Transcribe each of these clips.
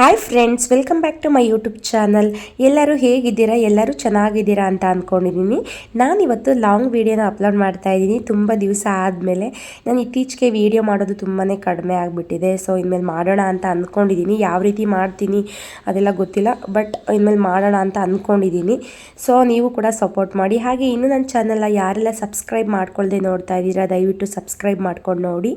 Hi friends welcome back to my YouTube channel ಎಲ್ಲರೂ ಹೇಗಿದ್ದೀರಾ? ಎಲ್ಲರೂ ಚೆನ್ನಾಗಿದ್ದೀರಾ ಅಂತ ಅಂದ್ಕೊಂಡಿದ್ದೀನಿ ನಾನಿವತ್ತು ಲಾಂಗ್ ವೀಡಿಯೋನ ಅಪ್ಲೋಡ್ ಮಾಡ್ತಾ ಇದ್ದೀನಿ. ತುಂಬ ದಿವಸ ಆದಮೇಲೆ ನಾನು ಇತ್ತೀಚೆಗೆ ವೀಡಿಯೋ ಮಾಡೋದು ತುಂಬಾ ಕಡಿಮೆ ಆಗಿಬಿಟ್ಟಿದೆ. ಸೊ ಇನ್ಮೇಲೆ ಮಾಡೋಣ ಅಂತ ಅಂದ್ಕೊಂಡಿದ್ದೀನಿ ಯಾವ ರೀತಿ ಮಾಡ್ತೀನಿ ಅದೆಲ್ಲ ಗೊತ್ತಿಲ್ಲ ಬಟ್ ಇನ್ಮೇಲೆ ಮಾಡೋಣ ಅಂತ ಅಂದ್ಕೊಂಡಿದ್ದೀನಿ ಸೊ ನೀವು ಕೂಡ ಸಪೋರ್ಟ್ ಮಾಡಿ. ಹಾಗೆ ಇನ್ನೂ ನನ್ನ ಚಾನಲ್ನ ಯಾರೆಲ್ಲ ಸಬ್ಸ್ಕ್ರೈಬ್ ಮಾಡ್ಕೊಳ್ಳದೆ ನೋಡ್ತಾ ಇದ್ದೀರಾ, ದಯವಿಟ್ಟು ಸಬ್ಸ್ಕ್ರೈಬ್ ಮಾಡ್ಕೊಂಡು ನೋಡಿ.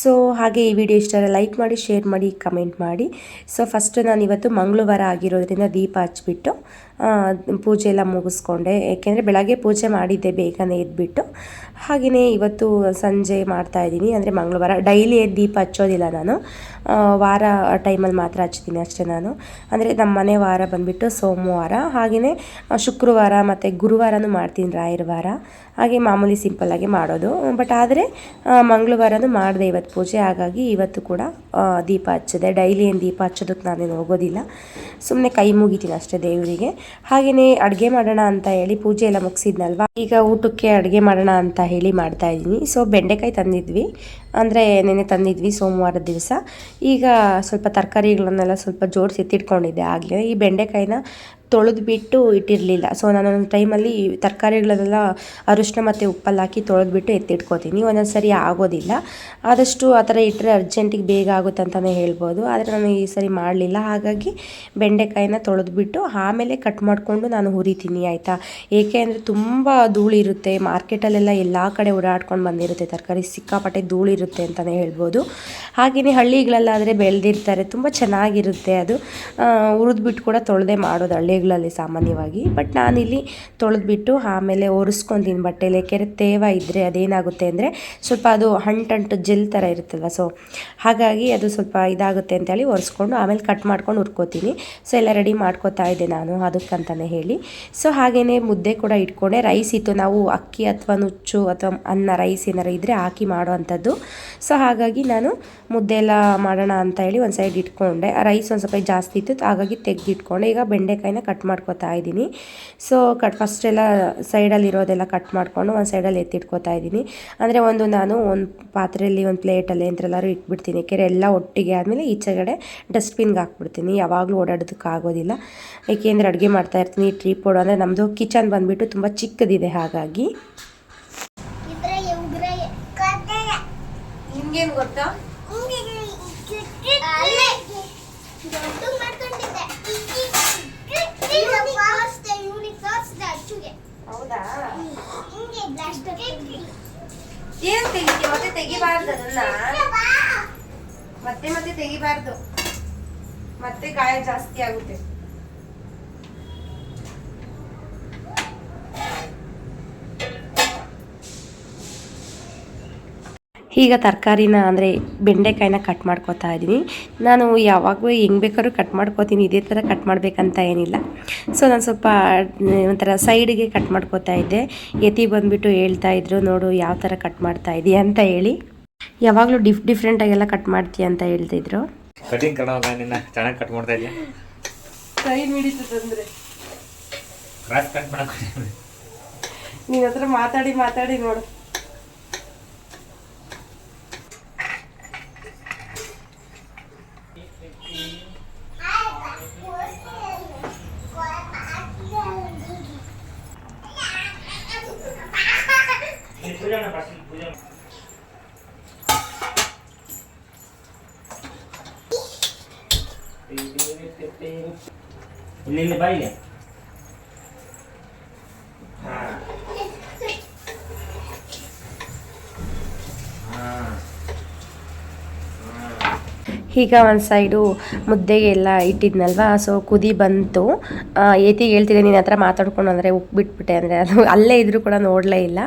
ಸೊ ಹಾಗೆ ಈ ವಿಡಿಯೋ ಇಷ್ಟರ ಲೈಕ್ ಮಾಡಿ ಶೇರ್ ಮಾಡಿ ಕಮೆಂಟ್ ಮಾಡಿ. ಸೊ ಫಸ್ಟು ನಾನು ಇವತ್ತು ಮಂಗಳವಾರ ಆಗಿರೋದ್ರಿಂದ ದೀಪ ಹಚ್ಬಿಟ್ಟು ಪೂಜೆ ಎಲ್ಲ ಮುಗಿಸ್ಕೊಂಡೆ. ಏಕೆಂದರೆ ಬೆಳಗ್ಗೆ ಪೂಜೆ ಮಾಡಿದ್ದೆ ಬೇಗನೆ ಎದ್ಬಿಟ್ಟು. ಹಾಗೆಯೇ ಇವತ್ತು ಸಂಜೆ ಮಾಡ್ತಾ ಇದ್ದೀನಿ. ಅಂದರೆ ಮಂಗಳವಾರ. ಡೈಲಿ ದೀಪ ಹಚ್ಚೋದಿಲ್ಲ ನಾನು. ವಾರ ಟೈಮಲ್ಲಿ ಮಾತ್ರ ಹಚ್ತೀನಿ ಅಷ್ಟೇ ನಾನು. ಅಂದರೆ ನಮ್ಮ ಮನೆ ವಾರ ಬಂದುಬಿಟ್ಟು ಸೋಮವಾರ. ಹಾಗೆಯೇ ಶುಕ್ರವಾರ ಮತ್ತು ಗುರುವಾರನೂ ಮಾಡ್ತೀನಿ ರಾಯರ ವಾರ ಹಾಗೆ ಮಾಮೂಲಿ ಸಿಂಪಲ್ಲಾಗಿ ಮಾಡೋದು. ಬಟ್ ಆದರೆ ಮಂಗಳವಾರನೂ ಮಾಡಿದೆ ಇವತ್ತು ಪೂಜೆ. ಹಾಗಾಗಿ ಇವತ್ತು ಕೂಡ ದೀಪ ಹಚ್ಚಿದೆ. ಡೈಲಿ ಏನು ದೀಪ ಹಚ್ಚೋದಕ್ಕೆ ನಾನೇನು ಹೋಗೋದಿಲ್ಲ. ಸುಮ್ಮನೆ ಕೈ ಮುಗಿತೀನಿ ಅಷ್ಟೇ ದೇವರಿಗೆ. ಹಾಗೆಯೇ ಅಡುಗೆ ಮಾಡೋಣ ಅಂತ ಹೇಳಿ ಪೂಜೆ ಎಲ್ಲ ಮುಗಿಸಿದ್ನಲ್ವಾ? ಈಗ ಊಟಕ್ಕೆ ಅಡುಗೆ ಮಾಡೋಣ ಅಂತ ಹೇಳಿ ಮಾಡ್ತಾ ಇದ್ದೀನಿ. ಸೊ ಬೆಂಡೆಕಾಯಿ ತಂದಿದ್ವಿ. ಅಂದರೆ ನೆನೆ ತಂದಿದ್ವಿ ಸೋಮವಾರದ ದಿವಸ. ಈಗ ಸ್ವಲ್ಪ ತರಕಾರಿಗಳನ್ನೆಲ್ಲ ಸ್ವಲ್ಪ ಜೋಡಿಸಿ ಎತ್ತಿಟ್ಕೊಂಡಿದ್ದೆ. ಆಗಲೇ ಈ ಬೆಂಡೆಕಾಯಿನ ತೊಳೆದು ಬಿಟ್ಟು ಇಟ್ಟಿರಲಿಲ್ಲ. ಸೊ ನಾನು ಒಂದು ಟೈಮಲ್ಲಿ ತರಕಾರಿಗಳನ್ನೆಲ್ಲ ಅರಿಶಿನ ಮತ್ತು ಉಪ್ಪಲ್ಲಿ ಹಾಕಿ ತೊಳೆದ್ಬಿಟ್ಟು ಎತ್ತಿಟ್ಕೋತೀನಿ. ಒಂದೊಂದು ಸರಿ ಆಗೋದಿಲ್ಲ. ಆದಷ್ಟು ಆ ಥರ ಇಟ್ಟರೆ ಅರ್ಜೆಂಟಿಗೆ ಬೇಗ ಆಗುತ್ತೆ ಅಂತಲೇ ಹೇಳ್ಬೋದು. ಆದರೆ ನಾನು ಈ ಸರಿ ಮಾಡಲಿಲ್ಲ. ಹಾಗಾಗಿ ಬೆಂಡೆಕಾಯಿನ ತೊಳೆದ್ಬಿಟ್ಟು ಆಮೇಲೆ ಕಟ್ ಮಾಡಿಕೊಂಡು ನಾನು ಹುರಿತೀನಿ, ಆಯಿತಾ? ಏಕೆ ಅಂದರೆ ತುಂಬ ಧೂಳಿರುತ್ತೆ. ಮಾರ್ಕೆಟಲ್ಲೆಲ್ಲ ಎಲ್ಲ ಕಡೆ ಓಡಾಡ್ಕೊಂಡು ಬಂದಿರುತ್ತೆ. ತರಕಾರಿ ಸಿಕ್ಕಾಪಟ್ಟೆ ಧೂಳಿರುತ್ತೆ ಅಂತಲೇ ಹೇಳ್ಬೋದು. ಹಾಗೆಯೇ ಹಳ್ಳಿಗಳಲ್ಲಾದರೆ ಬೆಳೆದಿರ್ತಾರೆ. ತುಂಬ ಚೆನ್ನಾಗಿರುತ್ತೆ ಅದು. ಹುರಿದ್ಬಿಟ್ಟು ಕೂಡ ತೊಳೆದೇ ಮಾಡೋದು ಹಳ್ಳಿಗಳಲ್ಲಿ ಸಾಮಾನ್ಯವಾಗಿ. ಬಟ್ ನಾನಿಲ್ಲಿ ತೊಳೆದ್ಬಿಟ್ಟು ಆಮೇಲೆ ಒರೆಸ್ಕೊಂತೀನಿ ಬಟ್ಟೆಲಿ. ಕೆರೆ ತೇವ ಇದ್ದರೆ ಅದೇನಾಗುತ್ತೆ ಅಂದರೆ ಸ್ವಲ್ಪ ಅದು ಹಂಟು ಜೆಲ್ ಥರ ಇರುತ್ತಲ್ಲ ಸೊ ಹಾಗಾಗಿ ಅದು ಸ್ವಲ್ಪ ಇದಾಗುತ್ತೆ ಅಂತೇಳಿ ಒರೆಸ್ಕೊಂಡು ಆಮೇಲೆ ಕಟ್ ಮಾಡ್ಕೊಂಡು ಹುರ್ಕೋತೀನಿ. ಸೊ ಎಲ್ಲ ರೆಡಿ ಮಾಡ್ಕೋತಾ ಇದ್ದೆ ನಾನು ಅದಕ್ಕಂತಲೇ ಹೇಳಿ. ಸೊ ಹಾಗೇ ಮುದ್ದೆ ಕೂಡ ಇಟ್ಕೊಂಡೆ. ರೈಸ್ ಇತ್ತು, ನಾವು ಅಕ್ಕಿ ಅಥವಾ ನುಚ್ಚು ಅಥವಾ ಅನ್ನ ರೈಸ್ ಏನಾರು ಇದ್ದರೆ ಹಾಕಿ ಮಾಡೋ ಅಂಥದ್ದು ಸೊ ಹಾಗಾಗಿ ನಾನು ಮುದ್ದೆ ಎಲ್ಲ ಮಾಡೋಣ ಅಂತ ಹೇಳಿ ಒಂದು ಸೈಡ್ ಇಟ್ಕೊಂಡೆ. ರೈಸ್ ಒಂದು ಸ್ವಲ್ಪ ಜಾಸ್ತಿ ಇತ್ತು, ಹಾಗಾಗಿ ತೆಗೆದಿಟ್ಕೊಂಡೆ. ಈಗ ಬೆಂಡೆಕಾಯಿನ ಕಟ್ ಮಾಡ್ಕೊತಾ ಇದ್ದೀನಿ. ಸೊ ಕಟ್ ಫಸ್ಟ್ ಎಲ್ಲ ಸೈಡಲ್ಲಿ ಇರೋದೆಲ್ಲ ಕಟ್ ಮಾಡಿಕೊಂಡು ಒಂದು ಸೈಡಲ್ಲಿ ಎತ್ತಿಟ್ಕೋತಾ ಇದ್ದೀನಿ. ಅಂದರೆ ಒಂದು ನಾನು ಒಂದು ಪಾತ್ರೆಯಲ್ಲಿ ಒಂದು ಪ್ಲೇಟಲ್ಲಿ ಎಂತ್ರೆಲ್ಲರೂ ಇಟ್ಬಿಡ್ತೀನಿ. ಕೆರೆ ಎಲ್ಲ ಒಟ್ಟಿಗೆ ಆದಮೇಲೆ ಈಚೆಗಡೆ ಡಸ್ಟ್ಬಿನ್ಗೆ ಹಾಕ್ಬಿಡ್ತೀನಿ. ಯಾವಾಗಲೂ ಓಡಾಡೋದಕ್ಕೆ ಆಗೋದಿಲ್ಲ. ಏಕೆಂದರೆ ಅಡುಗೆ ಮಾಡ್ತಾ ಇರ್ತೀನಿ ಟ್ರೀ ಓಡೋ ಅಂದರೆ ನಮ್ಮದು ಕಿಚನ್ ಬಂದುಬಿಟ್ಟು ತುಂಬ ಚಿಕ್ಕದಿದೆ ಹಾಗಾಗಿ. ನಿಮ್ಗೇನು ಗೊತ್ತಾ? ಏನು ತೆಗಿತೀಯ? ಮತ್ತೆ ತೆಗಿಬಾರ್ದು ಅದನ್ನ. ಮತ್ತೆ ಮತ್ತೆ ತೆಗಿಬಾರ್ದು. ಮತ್ತೆ ಗಾಯ ಜಾಸ್ತಿ ಆಗುತ್ತೆ. ಈಗ ತರಕಾರಿನ ಅಂದರೆ ಬೆಂಡೆಕಾಯಿನ ಕಟ್ ಮಾಡ್ಕೋತಾ ಇದ್ದೀನಿ ನಾನು ಯಾವಾಗಲೂ ಹೆಂಗೆ ಬೇಕಾದ್ರೂ ಕಟ್ ಮಾಡ್ಕೋತೀನಿ ಇದೇ ಥರ ಕಟ್ ಮಾಡಬೇಕಂತ ಏನಿಲ್ಲ. ಸೊ ನಾನು ಸ್ವಲ್ಪ ಒಂಥರ ಸೈಡಿಗೆ ಕಟ್ ಮಾಡ್ಕೋತಾ ಇದ್ದೆ. ಯತಿ ಬಂದುಬಿಟ್ಟು ಹೇಳ್ತಾ ಇದ್ರು ನೋಡು ಯಾವ ಥರ ಕಟ್ ಮಾಡ್ತಾ ಇದೀಯ? ಅಂತ ಹೇಳಿ. ಯಾವಾಗಲೂ ಡಿಫ್ ಡಿಫ್ರೆಂಟಾಗೆಲ್ಲ ಕಟ್ ಮಾಡ್ತೀಯ ಅಂತ ಹೇಳ್ತಿದ್ರು ಕಟಿಂಗ್ ಕಣವ ನಿನ್ನ ಚೆನ್ನಾಗಿ ಕಟ್ ಮಾಡ್ತಾ ಇದೆಯಾ? ಕೈ ಮಿಡಿತದಂದ್ರೆ ಕ್ರಾಸ್ ಕಟ್ ಹತ್ರ ಮಾತಾಡಿ ಮಾತಾಡಿ ನೋಡು ಇಲ್ಲಿ ಇಲ್ಲಿ ಬಾ ಇಲ್ಲಿ ಈಗ ಒಂದು ಸೈಡು ಮುದ್ದೆಗೆಲ್ಲ ಇಟ್ಟಿದ್ನಲ್ವಾ? ಸೊ ಕುದಿ ಬಂತು. ಏತಿಗೆ ಹೇಳ್ತಿದ್ದೆ ನಿನ್ನ ಹತ್ರ ಮಾತಾಡ್ಕೊಂಡು ಅಂದರೆ ಉಪ್ಪು ಬಿಟ್ಬಿಟ್ಟೆ ಅಂದರೆ ಅದು ಅಲ್ಲೇ ಇದ್ರೂ ಕೂಡ ನೋಡಲೇ ಇಲ್ಲ.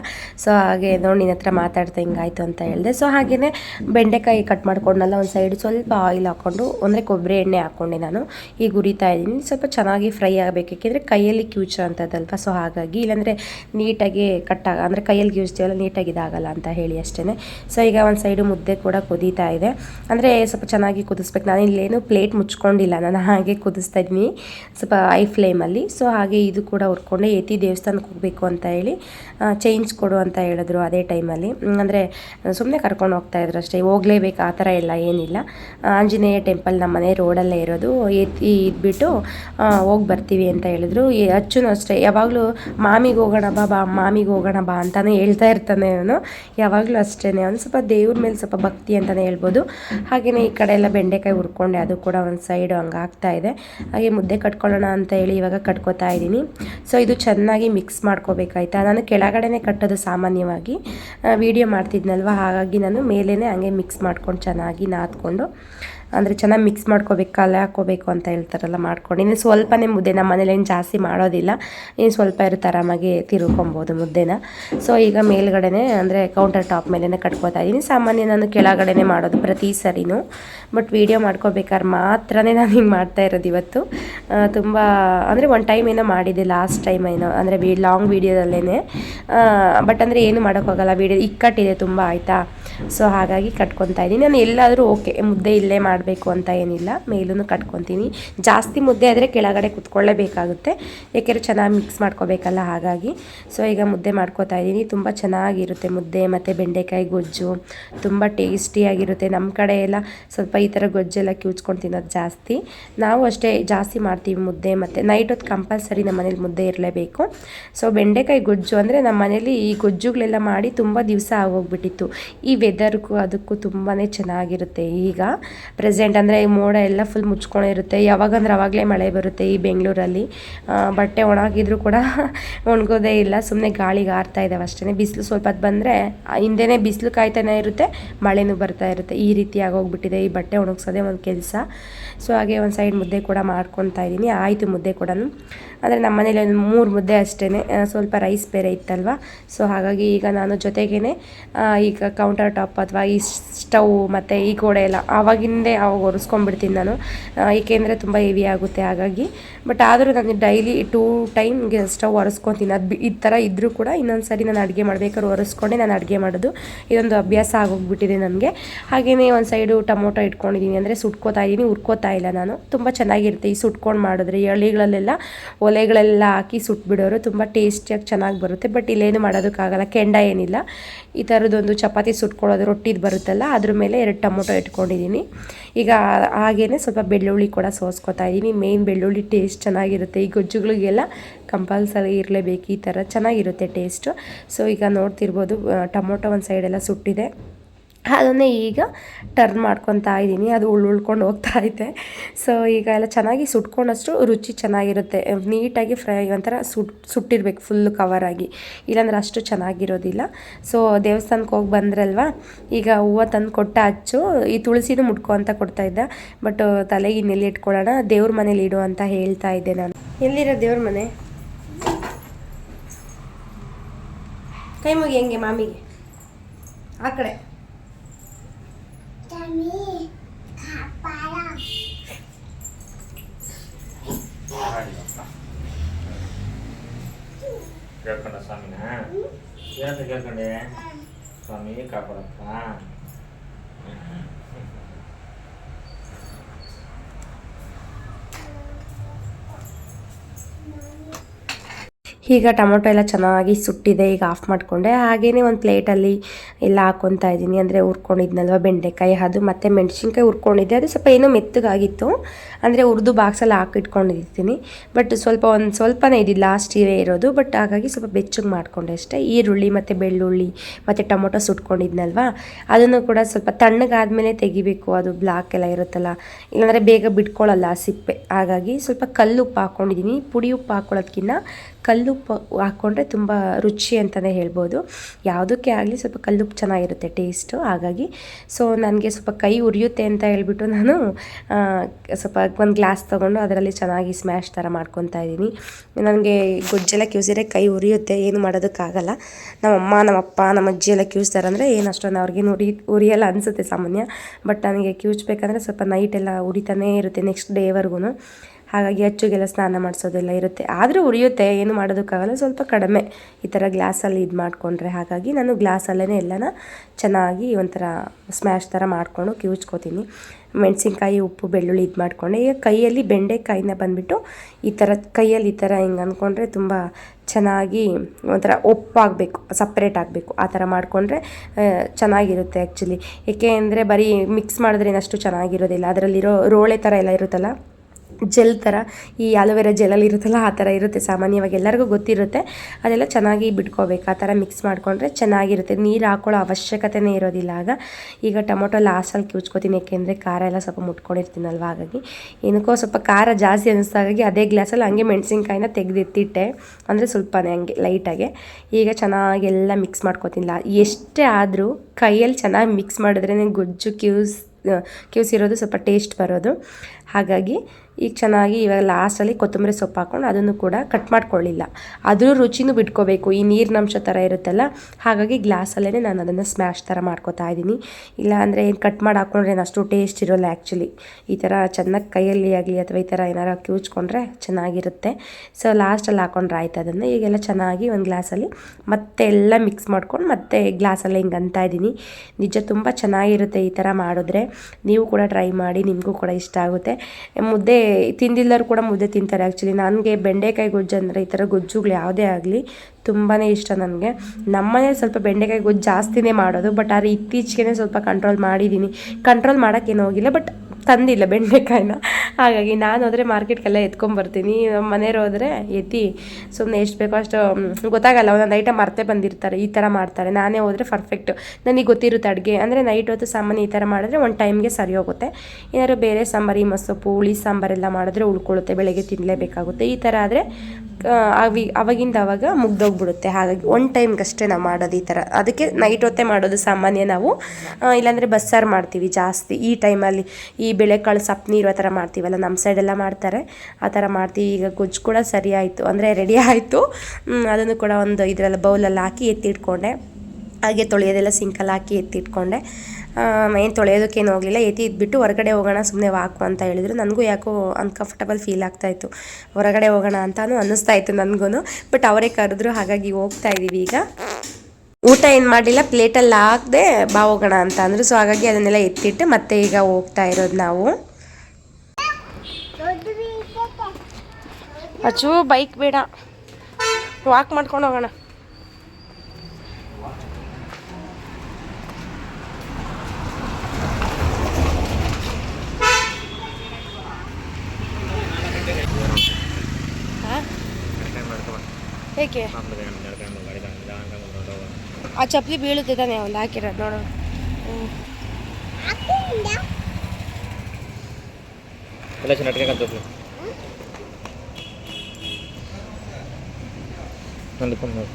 ಸೊ ಹಾಗೆ ನೋಡಿ, ನಿನ್ನ ಹತ್ರ ಮಾತಾಡ್ತಾ ಹಿಂಗಾಯ್ತು ಅಂತ ಹೇಳಿದೆ. ಸೊ ಹಾಗೆಯೇ ಬೆಂಡೆಕಾಯಿ ಕಟ್ ಮಾಡ್ಕೊಂಡಲ್ಲ ಒಂದು ಸೈಡ್ ಸ್ವಲ್ಪ ಆಯಿಲ್ ಹಾಕ್ಕೊಂಡು ಅಂದರೆ ಕೊಬ್ಬರಿ ಎಣ್ಣೆ ಹಾಕ್ಕೊಂಡೆ ನಾನು. ಈಗ ಉರಿತಾ ಇದ್ದೀನಿ. ಸ್ವಲ್ಪ ಚೆನ್ನಾಗಿ ಫ್ರೈ ಆಗಬೇಕು. ಯಾಕೆಂದರೆ ಕೈಯಲ್ಲಿ ಕ್ಯೂಚೋ ಅಂತದಲ್ವ ಸೊ ಹಾಗಾಗಿ ಇಲ್ಲಾಂದರೆ ನೀಟಾಗಿ ಕಟ್ ಆಗ, ಅಂದರೆ ಕೈಯಲ್ಲಿ ಕ್ಯೂಚ್ತೀವಲ್ಲ ನೀಟಾಗಿ ಇದಾಗಲ್ಲ ಅಂತ ಹೇಳಿ ಅಷ್ಟೇ ಸೊ ಈಗ ಒಂದು ಸೈಡು ಮುದ್ದೆ ಕೂಡ ಕುದೀತಾ ಇದೆ. ಅಂದರೆ ಸ್ವಲ್ಪ ಚೆನ್ನಾಗಿ ಚೆನ್ನಾಗಿ ಕುದಿಸ್ಬೇಕು. ನಾನು ಇಲ್ಲೇನು ಪ್ಲೇಟ್ ಮುಚ್ಕೊಂಡಿಲ್ಲ. ನಾನು ಹಾಗೆ ಕುದಿಸ್ತಾ ಇದ್ದೀನಿ ಸ್ವಲ್ಪ ಐ ಫ್ಲೇಮಲ್ಲಿ ಸೊ ಹಾಗೆ ಇದು ಕೂಡ ಹುರ್ಕೊಂಡೆ ಎತ್ತಿ ದೇವಸ್ಥಾನಕ್ಕೆ ಹೋಗಬೇಕು ಅಂತ ಹೇಳಿ ಚೇಂಜ್ ಕೊಡು ಅಂತ ಹೇಳಿದ್ರು ಅದೇ ಟೈಮಲ್ಲಿ ಅಂದರೆ ಸುಮ್ಮನೆ ಕರ್ಕೊಂಡು ಹೋಗ್ತಾ ಇದ್ರು ಅಷ್ಟೇ. ಹೋಗಲೇಬೇಕು, ಆ ಥರ ಎಲ್ಲ ಏನಿಲ್ಲ. ಆಂಜನೇಯ ಟೆಂಪಲ್ ನಮ್ಮ ಮನೆ ರೋಡಲ್ಲೇ ಇರೋದು. ಎತ್ತಿ ಇದ್ಬಿಟ್ಟು ಹೋಗಿ ಬರ್ತೀವಿ ಅಂತ ಹೇಳಿದ್ರು. ಅಚ್ಚುನು ಅಷ್ಟೇ. ಯಾವಾಗಲೂ ಮಾಮಿಗೆ ಹೋಗೋಣ ಬಾ ಬಾ, ಮಾಮಿಗೆ ಹೋಗೋಣ ಬಾ ಅಂತಾನೆ ಹೇಳ್ತಾ ಇರ್ತಾನೆ ಅವನು. ಯಾವಾಗಲೂ ಅಷ್ಟೇ ಅವನು ಸ್ವಲ್ಪ ದೇವ್ರ ಮೇಲೆ ಸ್ವಲ್ಪ ಭಕ್ತಿ ಅಂತಲೇ ಹೇಳ್ಬೋದು. ಹಾಗೆಯೇ ಈ ಕಡೆ ಎಲ್ಲ ಬೆಂಡೆಕಾಯಿ ಹುರ್ಕೊಂಡೆ, ಅದು ಕೂಡ ಒಂದು ಸೈಡು ಹಂಗೆ ಆಗ್ತಾ ಇದೆ. ಹಾಗೆ ಮುದ್ದೆ ಕಟ್ಕೊಳ್ಳೋಣ ಅಂತ ಹೇಳಿ ಇವಾಗ ಕಟ್ಕೋತಾ ಇದ್ದೀನಿ. ಸೊ ಇದು ಚೆನ್ನಾಗಿ ಮಿಕ್ಸ್ ಮಾಡ್ಕೋಬೇಕಾಯ್ತಾ? ನಾನು ಕೆಳಗಡೆನೆ ಕಟ್ಟೋದು ಸಾಮಾನ್ಯವಾಗಿ. ವಿಡಿಯೋ ಮಾಡ್ತಿದ್ನಲ್ವ? ಹಾಗಾಗಿ ನಾನು ಮೇಲೇ ಹಂಗೆ ಮಿಕ್ಸ್ ಮಾಡ್ಕೊಂಡು ಚೆನ್ನಾಗಿ ನಾದ್ಕೊಂಡು. ಅಂದರೆ ಚೆನ್ನಾಗಿ ಮಿಕ್ಸ್ ಮಾಡ್ಕೋಬೇಕು, ಕಲೆ ಹಾಕೋಬೇಕು ಅಂತ ಹೇಳ್ತಾರಲ್ಲ, ಮಾಡ್ಕೊಂಡು. ಇನ್ನು ಸ್ವಲ್ಪನೇ ಮುದ್ದೆ ನಮ್ಮ ಮನೇಲಿ ಏನು ಜಾಸ್ತಿ ಮಾಡೋದಿಲ್ಲ. ಇನ್ನು ಸ್ವಲ್ಪ ಇರುತ್ತೆ, ಆರಾಮಾಗಿ ತಿರ್ಕೊಬೋದು ಮುದ್ದೆನ. ಸೊ ಈಗ ಮೇಲ್ಗಡೆನೆ ಅಂದರೆ ಕೌಂಟರ್ ಟಾಪ್ ಮೇಲೇ ಕಟ್ಕೋತಾ ಇದ್ದೀನಿ ಸಾಮಾನ್ಯ ನಾನು ಕೆಳಗಡೆನೇ ಮಾಡೋದು ಪ್ರತಿ ಸರಿನೂ. ಬಟ್ ವೀಡಿಯೋ ಮಾಡ್ಕೋಬೇಕಾದ್ರೆ ಮಾತ್ರನೇ ನಾನು ಹಿಂಗೆ ಮಾಡ್ತಾ ಇರೋದು ಇವತ್ತು. ತುಂಬ, ಅಂದರೆ ಒನ್ ಟೈಮ್ ಏನೋ ಮಾಡಿದೆ ಲಾಸ್ಟ್ ಟೈಮ್ ಏನೋ, ಅಂದರೆ ವಿ ಲಾಂಗ್ ವೀಡಿಯೋದಲ್ಲೇ ಬಟ್ ಅಂದರೆ ಏನು ಮಾಡೋಕ್ಕಾಗಲ್ಲ ವೀಡಿಯೋ ಇಕ್ಕಟ್ಟಿದೆ ತುಂಬ, ಆಯಿತಾ? ಸೊ ಹಾಗಾಗಿ ಕಟ್ಕೊತಾ ಇದ್ದೀನಿ ನಾನು ಎಲ್ಲಾದರೂ ಓಕೆ ಮುದ್ದೆ ಇಲ್ಲೇ ಮಾಡಬೇಕು ಅಂತ ಏನಿಲ್ಲ ಮೇಲೂ ಕಟ್ಕೊತೀನಿ. ಜಾಸ್ತಿ ಮುದ್ದೆ ಆದರೆ ಕೆಳಗಡೆ ಕುತ್ಕೊಳ್ಳೇಬೇಕಾಗುತ್ತೆ. ಏಕೆಂದರೆ ಚೆನ್ನಾಗಿ ಮಿಕ್ಸ್ ಮಾಡ್ಕೋಬೇಕಲ್ಲ ಹಾಗಾಗಿ. ಸೊ ಈಗ ಮುದ್ದೆ ಮಾಡ್ಕೋತಾ ಇದ್ದೀನಿ. ತುಂಬ ಚೆನ್ನಾಗಿರುತ್ತೆ ಮುದ್ದೆ, ಮತ್ತು ಬೆಂಡೆಕಾಯಿ ಗೊಜ್ಜು. ತುಂಬ ಟೇಸ್ಟಿಯಾಗಿರುತ್ತೆ ನಮ್ಮ ಕಡೆ ಎಲ್ಲ ಸ್ವಲ್ಪ ಈ ಥರ ಗೊಜ್ಜೆಲ್ಲ ಕಿವುಚ್ಕೊಂಡು ತಿನ್ನೋದು ಜಾಸ್ತಿ. ನಾವು ಅಷ್ಟೇ ಜಾಸ್ತಿ ಮಾಡ್ತೀವಿ ಮುದ್ದೆ, ಮತ್ತು ನೈಟ್ ಹೊತ್ತು ಕಂಪಲ್ಸರಿ ನಮ್ಮ ಮನೇಲಿ ಮುದ್ದೆ ಇರಲೇಬೇಕು. ಸೊ ಬೆಂಡೆಕಾಯಿ ಗೊಜ್ಜು ಅಂದರೆ ನಮ್ಮ ಮನೇಲಿ ಈ ಗೊಜ್ಜುಗಳೆಲ್ಲ ಮಾಡಿ ತುಂಬ ದಿವಸ ಆಗೋಗ್ಬಿಟ್ಟಿತ್ತು. ಈ ವೆದರ್ಗೂ ಅದಕ್ಕೂ ತುಂಬಾ ಚೆನ್ನಾಗಿರುತ್ತೆ ಈಗ. ಪ್ರೆಸೆಂಟ್ ಅಂದರೆ ಈ ಮೋಡ ಎಲ್ಲ ಫುಲ್ ಮುಚ್ಕೊಂಡಿರುತ್ತೆ ಯಾವಾಗಂದ್ರೆ ಅವಾಗಲೇ ಮಳೆ ಬರುತ್ತೆ ಈ ಬೆಂಗಳೂರಲ್ಲಿ. ಬಟ್ಟೆ ಒಣಗಿದ್ರು ಕೂಡ ಒಣಗೋದೇ ಇಲ್ಲ. ಸುಮ್ಮನೆ ಗಾಳಿಗೆ ಆರ್ತಾ ಇದ್ದಾವೆ ಅಷ್ಟೇ ಬಿಸಿಲು ಸ್ವಲ್ಪ ಹೊತ್ತು ಬಂದರೆ ಹಿಂದೆನೇ ಬಿಸಿಲು ಕಾಯ್ತಾನೆ ಇರುತ್ತೆ, ಮಳೆನೂ ಬರ್ತಾ ಇರುತ್ತೆ. ಈ ರೀತಿ ಆಗೋಗ್ಬಿಟ್ಟಿದೆ ಈ ಬಟ್ಟೆ ಒಣಗಿಸೋದೇ ಒಂದು ಕೆಲಸ. ಸೊ ಹಾಗೆ ಒಂದು ಸೈಡ್ ಮುದ್ದೆ ಕೂಡ ಮಾಡ್ಕೊತಾ ಇದ್ದೀನಿ. ಆಯಿತು ಮುದ್ದೆ ಕೂಡ ಅಂದರೆ ನಮ್ಮ ಮನೇಲಿ ಒಂದು ಮೂರು ಮುದ್ದೆ ಅಷ್ಟೇ ಸ್ವಲ್ಪ ರೈಸ್ ಬೇರೆ ಇತ್ತಲ್ವ? ಸೊ ಹಾಗಾಗಿ ಈಗ ನಾನು ಜೊತೆಗೇ ಈಗ ಕೌಂಟರ್ ಟಾಪ್ ಅಥವಾ ಈ ಸ್ಟವ್ ಮತ್ತು ಈ ಗೋಡೆ ಎಲ್ಲ ಆವಾಗಿಂದೇ ಆವಾಗ ಒರೆಸ್ಕೊಂಡ್ಬಿಡ್ತೀನಿ ನಾನು. ಏಕೆಂದರೆ ತುಂಬ ಹೆವಿ ಆಗುತ್ತೆ ಹಾಗಾಗಿ. ಬಟ್ ಆದರೂ ನಾನು ಡೈಲಿ ಟೂ ಟೈಮ್ ಸ್ಟವ್ ಒರೆಸ್ಕೊತೀನಿ. ಅದು ಈ ಥರ ಇದ್ದರೂ ಕೂಡ ಇನ್ನೊಂದು ಸರಿ ನಾನು ಅಡುಗೆ ಮಾಡಬೇಕಾದ್ರೆ ಒರೆಸ್ಕೊಂಡೆ ನಾನು ಅಡುಗೆ ಮಾಡೋದು. ಇದೊಂದು ಅಭ್ಯಾಸ ಆಗೋಗ್ಬಿಟ್ಟಿದೆ ನನಗೆ. ಹಾಗೆಯೇ ಒಂದು ಸೈಡು ಟೊಮೊಟೊ ಇಟ್ಕೊಂಡಿದ್ದೀನಿ ಅಂದರೆ ಸುಟ್ಕೋತಾ ಇದ್ದೀನಿ ಹುರ್ಕೋತಾ ಇಲ್ಲ ನಾನು. ತುಂಬ ಚೆನ್ನಾಗಿರುತ್ತೆ ಈ ಸುಟ್ಕೊಂಡು ಮಾಡಿದ್ರೆ ಈ ಹಳ್ಳಿಗಳಲ್ಲೆಲ್ಲ ಒಲೆಗಳೆಲ್ಲ ಹಾಕಿ ಸುಟ್ಬಿಡೋರು. ತುಂಬ ಟೇಸ್ಟಿಯಾಗಿ ಚೆನ್ನಾಗಿ ಬರುತ್ತೆ. ಬಟ್ ಇಲ್ಲೇನು ಮಾಡೋದಕ್ಕಾಗಲ್ಲ. ಕೆಂಡ ಏನಿಲ್ಲ. ಈ ಥರದ್ದೊಂದು ಚಪಾತಿ ಸುಟ್ಕೊಳ್ಳೋದು ರೊಟ್ಟಿದು ಬರುತ್ತಲ್ಲ, ಅದ್ರ ಮೇಲೆ ಎರಡು ಟೊಮೊಟೊ ಇಟ್ಕೊಂಡಿದ್ದೀನಿ. ಈಗ ಹಾಗೇ ಸ್ವಲ್ಪ ಬೆಳ್ಳುಳ್ಳಿ ಕೂಡ ಸೋಸ್ಕೊತಾ ಇದ್ದೀನಿ. ಮೇಯ್ನ್ ಬೆಳ್ಳುಳ್ಳಿ ಟೇಸ್ಟ್ ಚೆನ್ನಾಗಿರುತ್ತೆ. ಈ ಗೊಜ್ಜುಗಳಿಗೆಲ್ಲ ಕಂಪಲ್ಸರಿ ಇರಲೇಬೇಕು. ಈ ಥರ ಚೆನ್ನಾಗಿರುತ್ತೆ ಟೇಸ್ಟು. ಸೊ ಈಗ ನೋಡ್ತಿರ್ಬೋದು ಟೊಮೊಟೊ ಒಂದು ಸೈಡೆಲ್ಲ ಸುಟ್ಟಿದೆ. ಅದನ್ನೇ ಈಗ ಟರ್ನ್ ಮಾಡ್ಕೊತಾ ಇದ್ದೀನಿ. ಅದು ಉಳ್ ಉಳ್ಕೊಂಡು ಹೋಗ್ತಾ ಐತೆ ಸೊ ಈಗ ಎಲ್ಲ ಚೆನ್ನಾಗಿ ಸುಟ್ಕೊಂಡಷ್ಟು ರುಚಿ ಚೆನ್ನಾಗಿರುತ್ತೆ. ನೀಟಾಗಿ ಫ್ರೈ ಒಂಥರ ಸುಟ್, ಸುಟ್ಟಿರ್ಬೇಕು ಫುಲ್ ಕವರಾಗಿ ಇಲ್ಲಾಂದ್ರೆ ಅಷ್ಟು ಚೆನ್ನಾಗಿರೋದಿಲ್ಲ. ಸೊ ದೇವಸ್ಥಾನಕ್ಕೆ ಹೋಗಿ ಬಂದ್ರಲ್ವಾ? ಈಗ ಹೂವು ತಂದು ಕೊಟ್ಟ ಹಚ್ಚು ಈ ತುಳಸಿನೂ ಮುಟ್ಕೊ ಅಂತ ಕೊಡ್ತಾ ಇದ್ದ. ಬಟ್ ತಲೆಗೆ ಇನ್ನೆಲ್ಲಿ ಇಟ್ಕೊಳ್ಳೋಣ? ದೇವ್ರ ಮನೇಲಿ ಇಡು ಅಂತ ಹೇಳ್ತಾ ಇದ್ದೆ ನಾನು. ಎಲ್ಲಿರೋ ದೇವ್ರ ಮನೆ? ಕೈ ಮುಗಿ ಹೆಂಗೆ ಮಾಮಿಗೆ? ಆ ಕಡೆ. ಕೇಳ್ಕೊಂಡ ಸ್ವಾಮಿನ ಏನಂತ ಕೇಳ್ಕೊಂಡೆ ಸ್ವಾಮಿ ಕಾಪಾಡಪ್ಪ ಈಗ ಟೊಮೊಟೊ ಎಲ್ಲ ಚೆನ್ನಾಗಿ ಸುಟ್ಟಿದೆ, ಈಗ ಆಫ್ ಮಾಡಿಕೊಂಡೆ. ಹಾಗೇ ಒಂದು ಪ್ಲೇಟಲ್ಲಿ ಎಲ್ಲ ಹಾಕ್ಕೊತಾ ಇದ್ದೀನಿ. ಅಂದರೆ ಹುರ್ಕೊಂಡಿದ್ನಲ್ವ ಬೆಂಡೆಕಾಯಿ, ಅದು ಮತ್ತು ಮೆಣಸಿನ್ಕಾಯಿ ಹುರ್ಕೊಂಡಿದ್ದೆ. ಅದು ಸ್ವಲ್ಪ ಏನೋ ಮೆತ್ತಗಾಗಿತ್ತು. ಅಂದರೆ ಹುರಿದು ಬಾಕ್ಸಲ್ಲಿ ಹಾಕಿಟ್ಕೊಂಡಿರ್ತೀನಿ ಬಟ್ ಸ್ವಲ್ಪ ಒಂದು ಸ್ವಲ್ಪನೇ ಇದ್ದಿದ್ದು ಲಾಸ್ಟ್ ಇವೇ ಇರೋದು. ಬಟ್ ಹಾಗಾಗಿ ಸ್ವಲ್ಪ ಬೆಚ್ಚಗೆ ಮಾಡಿಕೊಂಡೆ ಅಷ್ಟೇ. ಈರುಳ್ಳಿ ಮತ್ತು ಬೆಳ್ಳುಳ್ಳಿ ಮತ್ತು ಟೊಮೊಟೊ ಸುಟ್ಕೊಂಡಿದ್ನಲ್ವ? ಅದನ್ನು ಕೂಡ ಸ್ವಲ್ಪ ತಣ್ಣಗಾದ್ಮೇಲೆ ತೆಗಿಬೇಕು. ಅದು ಬ್ಲಾಕ್ ಎಲ್ಲ ಇರುತ್ತಲ್ಲ. ಇಲ್ಲಾಂದರೆ ಬೇಗ ಬಿಟ್ಕೊಳ್ಳಲ್ಲ ಸಿಪ್ಪೆ. ಹಾಗಾಗಿ ಸ್ವಲ್ಪ ಕಲ್ಲು ಉಪ್ಪು ಹಾಕ್ಕೊಂಡಿದ್ದೀನಿ ಪುಡಿ ಉಪ್ಪು ಹಾಕ್ಕೊಳ್ಳೋದ್ಕಿಂತ ಕಲ್ಲುಪ್ಪು ಹಾಕ್ಕೊಂಡ್ರೆ ತುಂಬ ರುಚಿ ಅಂತಲೇ ಹೇಳ್ಬೋದು. ಯಾವುದಕ್ಕೆ ಆಗಲಿ ಸ್ವಲ್ಪ ಕಲ್ಲುಪ್ಪು ಚೆನ್ನಾಗಿರುತ್ತೆ ಟೇಸ್ಟು ಹಾಗಾಗಿ ಸೊ ನನಗೆ ಸ್ವಲ್ಪ ಕೈ ಉರಿಯುತ್ತೆ ಅಂತ ಹೇಳಿಬಿಟ್ಟು ನಾನು ಸ್ವಲ್ಪ ಒಂದು ಗ್ಲಾಸ್ ತೊಗೊಂಡು ಅದರಲ್ಲಿ ಚೆನ್ನಾಗಿ ಸ್ಮ್ಯಾಶ್ ಥರ ಮಾಡ್ಕೊತಾ ಇದ್ದೀನಿ. ನನಗೆ ಗೊಜ್ಜೆಲ್ಲ ಕ್ಯೂಸಿದ್ರೆ ಕೈ ಉರಿಯುತ್ತೆ, ಏನು ಮಾಡೋದಕ್ಕಾಗಲ್ಲ. ನಮ್ಮಮ್ಮ, ನಮ್ಮಪ್ಪ ನಮ್ಮ ಅಜ್ಜಿ ಎಲ್ಲ ಕ್ಯೂಸ್ತಾರೆ ಅಂದರೆ ಏನು ಅಷ್ಟೊಂದು ಅವ್ರಿಗೇನು ಉರಿ ಉರಿಯಲ್ಲ ಅನಿಸುತ್ತೆ ಸಾಮಾನ್ಯ. ಬಟ್ ನನಗೆ ಕ್ಯೂಚ್ಬೇಕಂದ್ರೆ ಸ್ವಲ್ಪ ನೈಟ್ ಎಲ್ಲ ಉರಿತಾನೇ ಇರುತ್ತೆ ನೆಕ್ಸ್ಟ್ ಡೇವರೆಗೂ ಹಾಗಾಗಿ ಅಚ್ಚುಗೆಲ್ಲ ಸ್ನಾನ ಮಾಡಿಸೋದೆಲ್ಲ ಇರುತ್ತೆ. ಆದರೂ ಉರಿಯುತ್ತೆ, ಏನು ಮಾಡೋದಕ್ಕಾಗಲ್ಲ, ಸ್ವಲ್ಪ ಕಡಿಮೆ. ಈ ಥರ ಗ್ಲಾಸಲ್ಲಿ ಇದು ಮಾಡಿಕೊಂಡ್ರೆ ಹಾಗಾಗಿ ನಾನು ಗ್ಲಾಸಲ್ಲೇ ಎಲ್ಲನ ಚೆನ್ನಾಗಿ ಒಂಥರ ಸ್ಮ್ಯಾಶ್ ಥರ ಮಾಡಿಕೊಂಡು ಕಿವುಚ್ಕೋತೀನಿ. ಮೆಣಸಿನ್ಕಾಯಿ, ಉಪ್ಪು, ಬೆಳ್ಳುಳ್ಳಿ ಇದು ಮಾಡಿಕೊಂಡೆ. ಈಗ ಕೈಯಲ್ಲಿ ಬೆಂಡೆಕಾಯಿನ ಬಂದುಬಿಟ್ಟು ಈ ಥರ ಕೈಯಲ್ಲಿ ಈ ಥರ ಹಿಂಗೆ ಅಂದ್ಕೊಂಡ್ರೆ ತುಂಬ ಚೆನ್ನಾಗಿ ಒಂಥರ ಉಪ್ಪಾಗಬೇಕು ಸಪ್ರೇಟ್ ಆಗಬೇಕು. ಆ ಥರ ಮಾಡಿಕೊಂಡ್ರೆ ಚೆನ್ನಾಗಿರುತ್ತೆ ಆ್ಯಕ್ಚುಲಿ ಏಕೆ ಅಂದರೆ ಬರೀ ಮಿಕ್ಸ್ ಮಾಡಿದ್ರೆ ಏನಷ್ಟು ಚೆನ್ನಾಗಿರೋದಿಲ್ಲ. ಅದರಲ್ಲಿರೋ ರೋಳೆ ಥರ ಎಲ್ಲ ಇರುತ್ತಲ್ಲ? ಜೆಲ್ ಥರ, ಈ ಆಲೋವೆರಾ ಜೆಲಲ್ಲಿ ಇರುತ್ತಲ್ಲ, ಆ ಥರ ಇರುತ್ತೆ ಸಾಮಾನ್ಯವಾಗಿ ಎಲ್ಲರಿಗೂ ಗೊತ್ತಿರುತ್ತೆ. ಅದೆಲ್ಲ ಚೆನ್ನಾಗಿ ಬಿಟ್ಕೋಬೇಕು, ಆ ಥರ ಮಿಕ್ಸ್ ಮಾಡಿಕೊಂಡ್ರೆ ಚೆನ್ನಾಗಿರುತ್ತೆ. ನೀರು ಹಾಕೊಳ್ಳೋ ಅವಶ್ಯಕತೆನೇ ಇರೋದಿಲ್ಲ. ಆಗ ಈಗ ಟೊಮೊಟೊ ಲಾಸ್ಟಲ್ಲಿ ಕಿವುಚ್ಕೋತೀನಿ, ಏಕೆಂದರೆ ಖಾರ ಎಲ್ಲ ಸ್ವಲ್ಪ ಮುಟ್ಕೊಂಡಿರ್ತೀನಲ್ವ? ಹಾಗಾಗಿ ಏನಕ್ಕೋ ಸ್ವಲ್ಪ ಖಾರ ಜಾಸ್ತಿ ಅನ್ನಿಸ್ತಾ ಹಾಗಾಗಿ ಅದೇ ಗ್ಲಾಸಲ್ಲಿ ಹಂಗೆ ಮೆಣಸಿನ್ಕಾಯಿನ ತೆಗೆದಿತ್ತಿಟ್ಟೆ ಅಂದರೆ ಸ್ವಲ್ಪನೇ ಹಂಗೆ, ಲೈಟಾಗೆ. ಈಗ ಚೆನ್ನಾಗಿ ಎಲ್ಲ ಮಿಕ್ಸ್ ಮಾಡ್ಕೋತೀನಿ. ಲಾ, ಎಷ್ಟೇ ಆದರೂ ಕೈಯಲ್ಲಿ ಚೆನ್ನಾಗಿ ಮಿಕ್ಸ್ ಮಾಡಿದ್ರೇ ಗೊಜ್ಜು ಕ್ಯೂಸ್ ಕ್ಯೂಸಿರೋದು ಸ್ವಲ್ಪ ಟೇಸ್ಟ್ ಬರೋದು. ಹಾಗಾಗಿ ಈಗ ಚೆನ್ನಾಗಿ ಇವಾಗ ಲಾಸ್ಟಲ್ಲಿ ಕೊತ್ತಂಬರಿ ಸೊಪ್ಪು ಹಾಕ್ಕೊಂಡು ಅದನ್ನು ಕೂಡ ಕಟ್ ಮಾಡ್ಕೊಳ್ಳಿಲ್ಲ. ಅದ್ರ ರುಚಿನೂ ಬಿಟ್ಕೋಬೇಕು. ಈ ನೀರಿನಂಶ ಥರ ಇರುತ್ತಲ್ಲ, ಹಾಗಾಗಿ ಗ್ಲಾಸಲ್ಲೇ ನಾನು ಅದನ್ನು ಸ್ಮ್ಯಾಶ್ ಥರ ಮಾಡ್ಕೊತಾ ಇದ್ದೀನಿ. ಇಲ್ಲ ಅಂದರೆ ಏನು ಕಟ್ ಮಾಡಿ ಹಾಕ್ಕೊಂಡ್ರೆ ಏನು ಅಷ್ಟು ಟೇಸ್ಟ್ ಇರೋಲ್ಲ ಆ್ಯಕ್ಚುಲಿ ಈ ಥರ ಚೆನ್ನಾಗಿ ಕೈಯಲ್ಲಿ ಆಗಲಿ ಅಥವಾ ಈ ಥರ ಏನಾರು ಕ್ಯೂಚ್ಕೊಂಡ್ರೆ ಚೆನ್ನಾಗಿರುತ್ತೆ. ಸೊ ಲಾಸ್ಟಲ್ಲಿ ಹಾಕ್ಕೊಂಡ್ರೆ ಆಯ್ತು ಅದನ್ನು. ಈಗೆಲ್ಲ ಚೆನ್ನಾಗಿ ಒಂದು ಗ್ಲಾಸಲ್ಲಿ ಮತ್ತೆ ಎಲ್ಲ ಮಿಕ್ಸ್ ಮಾಡ್ಕೊಂಡು ಮತ್ತೆ ಗ್ಲಾಸಲ್ಲಿ ಹಿಂಗೆ ಅಂತ ಇದ್ದೀನಿ. ನಿಜ ತುಂಬ ಚೆನ್ನಾಗಿರುತ್ತೆ ಈ ಥರ ಮಾಡಿದ್ರೆ. ನೀವು ಕೂಡ ಟ್ರೈ ಮಾಡಿ, ನಿಮಗೂ ಕೂಡ ಇಷ್ಟ ಆಗುತ್ತೆ. ಮುದ್ದೆ ತಿಂದಿಲ್ಲರು ಕೂಡ ಮುದ್ದೆ ತಿಂತಾರೆ. ಆ್ಯಕ್ಚುಲಿ ನನಗೆ ಬೆಂಡೆಕಾಯಿ ಗೊಜ್ಜು ಅಂದರೆ ಈ ಥರ ಗೊಜ್ಜುಗಳು ಯಾವುದೇ ಆಗಲಿ ತುಂಬಾ ಇಷ್ಟ ನನಗೆ. ನಮ್ಮನೆ ಸ್ವಲ್ಪ ಬೆಂಡೆಕಾಯಿ ಗೊಜ್ಜು ಜಾಸ್ತಿನೇ ಮಾಡೋದು ಬಟ್ ಆದರೆ ಇತ್ತೀಚೆಗೆ ಸ್ವಲ್ಪ ಕಂಟ್ರೋಲ್ ಮಾಡಿದ್ದೀನಿ ಕಂಟ್ರೋಲ್ ಮಾಡೋಕ್ಕೇನು ಹೋಗಿಲ್ಲ ಬಟ್ ತಂದಿಲ್ಲ ಬೆಂಡೆಕಾಯಿನ. ಹಾಗಾಗಿ ನಾನು ಹೋದರೆ ಮಾರ್ಕೆಟ್ಗೆಲ್ಲ ಎತ್ಕೊಂಬರ್ತೀನಿ. ಮನೆಯವ್ರು ಹೋದರೆ ಎತ್ತಿ ಸುಮ್ಮನೆ ಎಷ್ಟು ಬೇಕೋ ಅಷ್ಟು ಗೊತ್ತಾಗಲ್ಲ, ಒಂದೊಂದು ಐಟಮ್ ಮರ್ತೆ ಬಂದಿರ್ತಾರೆ, ಈ ಥರ ಮಾಡ್ತಾರೆ. ನಾನೇ ಹೋದರೆ ಪರ್ಫೆಕ್ಟು ನನಗೆ ಗೊತ್ತಿರುತ್ತೆ ಅಡುಗೆ. ಅಂದರೆ ನೈಟ್ ಹೊತ್ತು ಸಾಮಾನ್ಯ ಈ ಥರ ಮಾಡಿದ್ರೆ ಒಂದು ಟೈಮ್ಗೆ ಸರಿ ಹೋಗುತ್ತೆ. ಏನಾದ್ರು ಬೇರೆ ಸಾಂಬಾರು ಈ ಮಸೊಪ್ಪು ಹುಳಿ ಸಾಂಬಾರೆಲ್ಲ ಮಾಡಿದ್ರೆ ಉಳ್ಕೊಳ್ಳುತ್ತೆ, ಬೆಳಗ್ಗೆ ತಿನ್ನಲೇಬೇಕಾಗುತ್ತೆ ಈ ಥರ ಆದರೆ ಅವಿ, ಅವಾಗಿಂದ ಅವಾಗ ಮುಗ್ದೋಗ್ಬಿಡುತ್ತೆ. ಹಾಗಾಗಿ ಒನ್ ಟೈಮ್ಗಷ್ಟೇ ನಾವು ಮಾಡೋದು ಈ ಥರ ಅದಕ್ಕೆ ನೈಟ್ ಹೊತ್ತೇ ಮಾಡೋದು ಸಾಮಾನ್ಯ ನಾವು. ಇಲ್ಲಾಂದರೆ ಬಸ್ಸಾರು ಮಾಡ್ತೀವಿ ಜಾಸ್ತಿ. ಈ ಟೈಮಲ್ಲಿ ಈ ಬೆಳೆಕಾಳು ಸಪ್ ನೀರು ಆ ಥರ ಮಾಡ್ತೀವಲ್ಲ, ನಮ್ಮ ಸೈಡೆಲ್ಲ ಮಾಡ್ತಾರೆ. ಆ ಥರ ಮಾಡ್ತೀವಿ. ಈಗ ಗೊಜ್ಜು ಕೂಡ ಸರಿ ಆಯಿತು. ಅಂದರೆ ರೆಡಿ ಆಯಿತು. ಅದನ್ನು ಕೂಡ ಒಂದು ಇದರಲ್ಲಿ ಬೌಲಲ್ಲಿ ಹಾಕಿ ಎತ್ತಿಟ್ಕೊಂಡೆ. ಹಾಗೆ ತೊಳೆಯೋದೆಲ್ಲ ಸಿಂಕಲ್ಲಿ ಹಾಕಿ ಎತ್ತಿಟ್ಕೊಂಡೆ. ಏನು ತೊಳೆಯೋದಕ್ಕೇನು ಹೋಗಲಿಲ್ಲ. ಎತ್ತಿ ಇದ್ಬಿಟ್ಟು ಹೊರಗಡೆ ಹೋಗೋಣ ಸುಮ್ಮನೆ ವಾಕು ಅಂತ ಹೇಳಿದ್ರು. ನನಗೂ ಯಾಕೋ ಅನ್ಕಂಫರ್ಟಬಲ್ ಫೀಲ್ ಆಗ್ತಾಯಿತ್ತು ಹೊರಗಡೆ ಹೋಗೋಣ ಅಂತಲೂ ಅನ್ನಿಸ್ತಾ ಇತ್ತು ನನಗೂ ಬಟ್ ಅವರೇ ಕರೆದ್ರು ಹಾಗಾಗಿ ಹೋಗ್ತಾ ಇದ್ದೀವಿ ಈಗ. ಊಟ ಏನು ಮಾಡಿಲ್ಲ ಪ್ಲೇಟಲ್ಲಿ ಹಾಕದೆ ಬಾ ಹೋಗೋಣ ಅಂತ ಅಂದರು. ಸೊ ಹಾಗಾಗಿ ಅದನ್ನೆಲ್ಲ ಎತ್ತಿಟ್ಟು ಮತ್ತೆ ಈಗ ಹೋಗ್ತಾ ಇರೋದು ನಾವು. ಅಚ್ಚು ಬೈಕ್ ಬೇಡ. ವಾಕ್ ಮಾಡ್ಕೊಂಡು ಹೋಗೋಣ. ಏಕೆ? ಆ ಚಪ್ಪಲಿ ಬೀಳುತ್ತೆ ತಾನೆ ಒಂದು ಹಾಕಿರೋದು ನೋಡು. ಎಲ್ಲ ಚೆನ್ನಾಗಿ ನೋಡಿ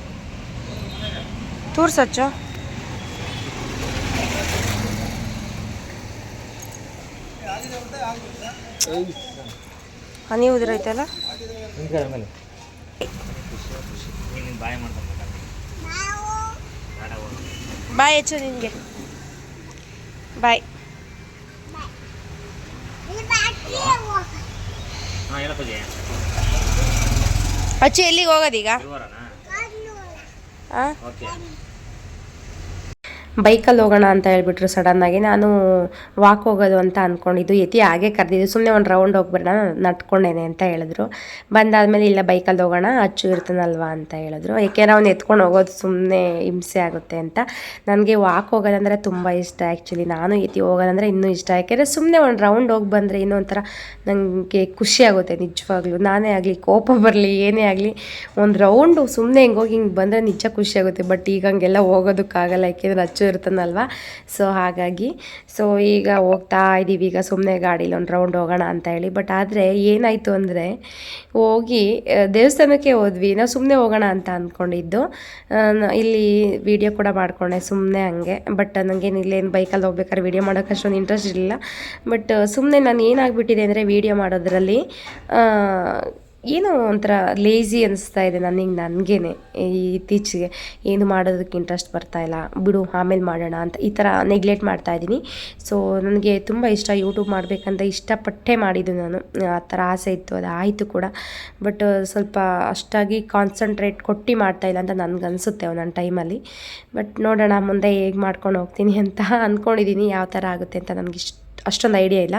ತೋರ್ಸಚ್ಚು ಹನಿ ಉದ್ರೈತಲ್ಲ ಬಾಯ್ ಹೋಗು. ಬಾಯ್ ಹೆಚ್ಚು ನಿನಗೆ ಬಾಯ್ ಅಚ್ಚು ಎಲ್ಲಿಗೆ ಹೋಗೋದೀಗ? ಹಾಂ ಬೈಕಲ್ಲಿ ಹೋಗೋಣ ಅಂತ ಹೇಳ್ಬಿಟ್ರು ಸಡನ್ನಾಗಿ ನಾನು ವಾಕ್ ಹೋಗೋದು ಅಂತ ಅಂದ್ಕೊಂಡಿದ್ದು ಯತಿ ಹಾಗೆ ಕರೆದಿದ್ದು. ಸುಮ್ಮನೆ ಒಂದು ರೌಂಡ್ ಹೋಗ್ಬಿಡೋಣ ನಟ್ಕೊಂಡೇನೆ ಅಂತ ಹೇಳಿದ್ರು. ಬಂದಾದಮೇಲೆ ಇಲ್ಲ, ಬೈಕಲ್ಲಿ ಹೋಗೋಣ, ಅಚ್ಚು ಇರ್ತಾನಲ್ವಾ ಅಂತ ಹೇಳಿದ್ರು. ಏಕೆಂದ್ರೆ ಅವ್ನು ಎತ್ಕೊಂಡು ಹೋಗೋದು ಸುಮ್ಮನೆ ಹಿಂಸೆ ಆಗುತ್ತೆ ಅಂತ. ನನಗೆ ವಾಕ್ ಹೋಗೋದಂದ್ರೆ ತುಂಬ ಇಷ್ಟ ಆ್ಯಕ್ಚುಲಿ ನಾನು ಯತಿ ಹೋಗೋದಂದ್ರೆ ಇನ್ನೂ ಇಷ್ಟ. ಯಾಕೆಂದರೆ ಸುಮ್ಮನೆ ಒಂದು ರೌಂಡ್ ಹೋಗಿ ಬಂದರೆ ಇನ್ನೂ ಒಂಥರ ನನಗೆ ಖುಷಿ ಆಗುತ್ತೆ ನಿಜವಾಗ್ಲೂ. ನಾನೇ ಆಗಲಿ, ಕೋಪ ಬರಲಿ, ಏನೇ ಆಗಲಿ, ಒಂದು ರೌಂಡು ಸುಮ್ಮನೆ ಹಿಂಗೆ ಹೋಗಿ ಹಿಂಗೆ ಬಂದರೆ ನಿಜ ಖುಷಿ ಆಗುತ್ತೆ. ಬಟ್ ಈಗ ಹಂಗೆಲ್ಲ ಹೋಗೋದಕ್ಕಾಗಲ್ಲ. ಯಾಕೆಂದರೆ ಅಚ್ಚು ಇರ್ತಾನಲ್ವ ಸೊ ಹಾಗಾಗಿ ಸೊ ಈಗ ಹೋಗ್ತಾ ಇದ್ದೀವಿ ಈಗ ಸುಮ್ಮನೆ ಗಾಡೀಲಿ ಒಂದು ರೌಂಡ್ ಹೋಗೋಣ ಅಂತ ಹೇಳಿ. ಬಟ್ ಆದರೆ ಏನಾಯಿತು ಅಂದರೆ, ಹೋಗಿ ದೇವಸ್ಥಾನಕ್ಕೆ ಹೋದ್ವಿ. ನಾವು ಸುಮ್ಮನೆ ಹೋಗೋಣ ಅಂತ ಅಂದ್ಕೊಂಡಿದ್ದು ಇಲ್ಲಿ ವಿಡಿಯೋ ಕೂಡ ಮಾಡಿಕೊಂಡೆ ಸುಮ್ಮನೆ ಹಂಗೆ. ಬಟ್ ನನಗೇನು ಇಲ್ಲೇನು ಬೈಕಲ್ಲಿ ಹೋಗ್ಬೇಕಾದ್ರೆ ವೀಡಿಯೋ ಮಾಡೋಕೆ ಅಷ್ಟೊಂದು ಇಂಟ್ರೆಸ್ಟ್ ಇರಲಿಲ್ಲ. ಬಟ್ ಸುಮ್ಮನೆ ನಾನು ಏನಾಗ್ಬಿಟ್ಟಿದೆ ಅಂದರೆ ವೀಡಿಯೋ ಮಾಡೋದ್ರಲ್ಲಿ ಏನೋ ಒಂಥರ ಲೇಜಿ ಅನಿಸ್ತಾ ಇದೆ ನನಗೆ, ನನಗೇನೆ ಇತ್ತೀಚೆಗೆ ಏನು ಮಾಡೋದಕ್ಕೆ ಇಂಟ್ರೆಸ್ಟ್ ಇಲ್ಲ. ಬಿಡು, ಆಮೇಲೆ ಮಾಡೋಣ ಅಂತ ಈ ಥರ ನೆಗ್ಲೆಕ್ಟ್ ಮಾಡ್ತಾ ಇದ್ದೀನಿ. ಸೊ ನನಗೆ ತುಂಬ ಇಷ್ಟ ಯೂಟ್ಯೂಬ್ ಮಾಡಬೇಕಂತ ಇಷ್ಟಪಟ್ಟೆ ಮಾಡಿದ್ದು ನಾನು. ಆ ಥರ ಆಸೆ ಇತ್ತು, ಅದು ಆಯಿತು ಕೂಡ. ಬಟ್ ಸ್ವಲ್ಪ ಅಷ್ಟಾಗಿ ಕಾನ್ಸಂಟ್ರೇಟ್ ಕೊಟ್ಟು ಮಾಡ್ತಾ ಇಲ್ಲ ಅಂತ ನನಗೆ ಅನಿಸುತ್ತೆ ಒಂದೊಂದು ಟೈಮಲ್ಲಿ ಬಟ್ ನೋಡೋಣ, ಮುಂದೆ ಹೇಗೆ ಮಾಡ್ಕೊಂಡು ಹೋಗ್ತೀನಿ ಅಂತ ಅಂದ್ಕೊಂಡಿದ್ದೀನಿ ಯಾವ ಥರ ಆಗುತ್ತೆ ಅಂತ ನನಗೆ ಅಷ್ಟೊಂದು ಐಡಿಯಾ ಇಲ್ಲ.